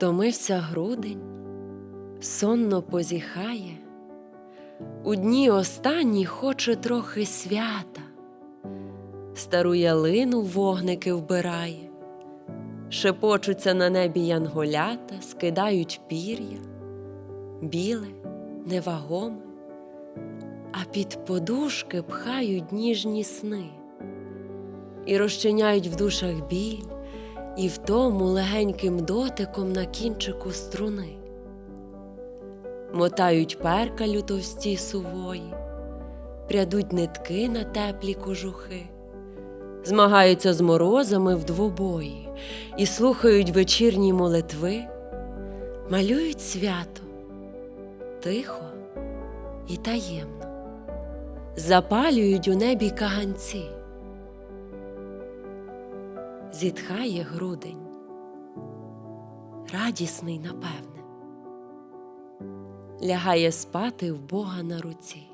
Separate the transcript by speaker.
Speaker 1: Втомився грудень, сонно позіхає, у дні останні хоче трохи свята, стару ялину вогники вбирає, шепочуться на небі янголята, скидають пір'я, біле, невагоме, а під подушки пхають ніжні сни. І розчиняють в душах біль і в тому легеньким дотиком на кінчику струни. Мотають перкалю товсті сувої, прядуть нитки на теплі кожухи, змагаються з морозами в двобої і слухають вечірні молитви, малюють свято тихо і таємно, запалюють у небі каганці зітхає грудень, радісний, напевне, лягає спати в Бога на руці.